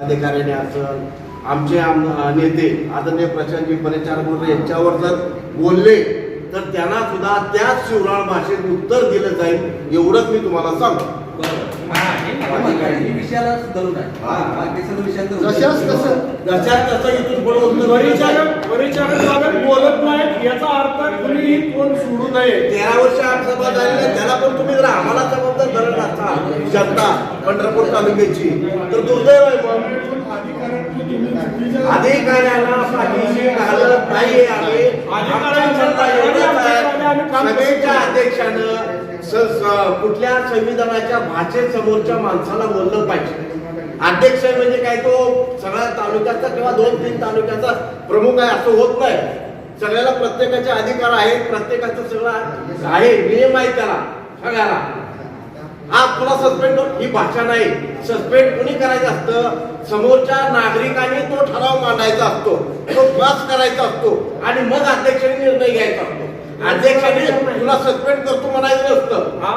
अधिकाऱ्याने असल आमचे आम नेते आदरणीय प्रशांतजी परिचार बोलले यांच्यावर जर बोलले तर त्यांना सुद्धा त्याच शिवराळ भाषेत उत्तर दिलं जाईल एवढंच मी तुम्हाला सांगतो हा. तसं. तसं इथून पुढे बोलत नाहीत याचा अर्थ कुणीही तोंड सोडू नये तेरा वर्ष त्याला पण तुम्ही जर आम्हाला जनता पंढरपूर तालुक्याची. तर दुर्दैव आहे मग. अधिकाऱ्यांना पाठीशी घालत नाही आम्ही. जनता आहे. सभेच्या अध्यक्षानं कुठल्या संविधानाच्या भाषेत समोरच्या माणसाला बोललं पाहिजे. अध्यक्ष म्हणजे काय तो सगळ्या तालुक्याचा किंवा दोन तीन तालुक्याचा प्रमुख आहे असं होत नाही. सगळ्याला प्रत्येकाचे अधिकार आहेत प्रत्येकाचं सगळं आहे. नियम आहे त्याला सगळ्याला. आज तुला सस्पेंड ही भाषा नाही. सस्पेंड कुणी करायचं असतं? समोरच्या नागरिकांनी तो ठराव मांडायचा असतो. तो पास करायचा असतो. आणि मग अध्यक्षांनी निर्णय घ्यायचा असतो. अध्यक्षांनी तुला सस्पेंड करतो म्हणायचं